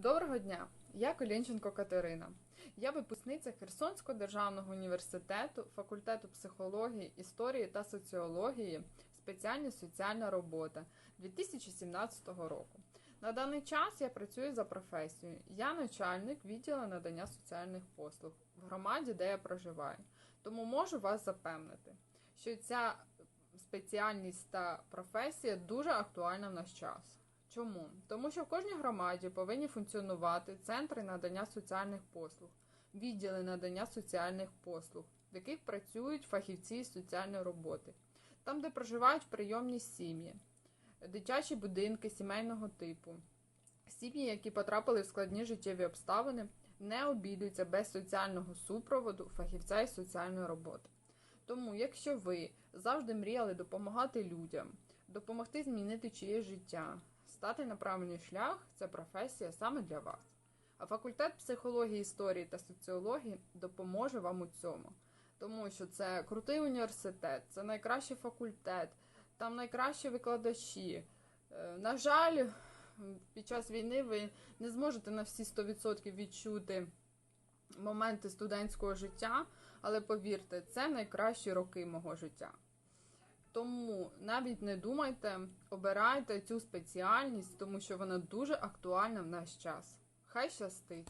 Доброго дня! Я Колінченко Катерина. Я випускниця Херсонського державного університету, факультету психології, історії та соціології, спеціальність соціальна робота 2017 року. На даний час я працюю за професією. Я начальник відділу надання соціальних послуг в громаді, де я проживаю. Тому можу вас запевнити, що ця спеціальність та професія дуже актуальна в наш час. Чому? Тому що в кожній громаді повинні функціонувати центри надання соціальних послуг, відділи надання соціальних послуг, в яких працюють фахівці з соціальної роботи, там, де проживають прийомні сім'ї, дитячі будинки сімейного типу, сім'ї, які потрапили в складні життєві обставини, не обійдуться без соціального супроводу фахівця із соціальної роботи. Тому, якщо ви завжди мріяли допомагати людям, допомогти змінити чиєсь життя, стати на правильний шлях це професія саме для вас. А факультет психології, історії та соціології допоможе вам у цьому, тому що це крутий університет, це найкращий факультет, там найкращі викладачі. Е, На жаль, під час війни ви не зможете на всі 100% відчути моменти студентського життя, але повірте, це найкращі роки мого життя. Тому навіть не думайте, обирайте цю спеціальність, тому що вона дуже актуальна в наш час. Хай щастить!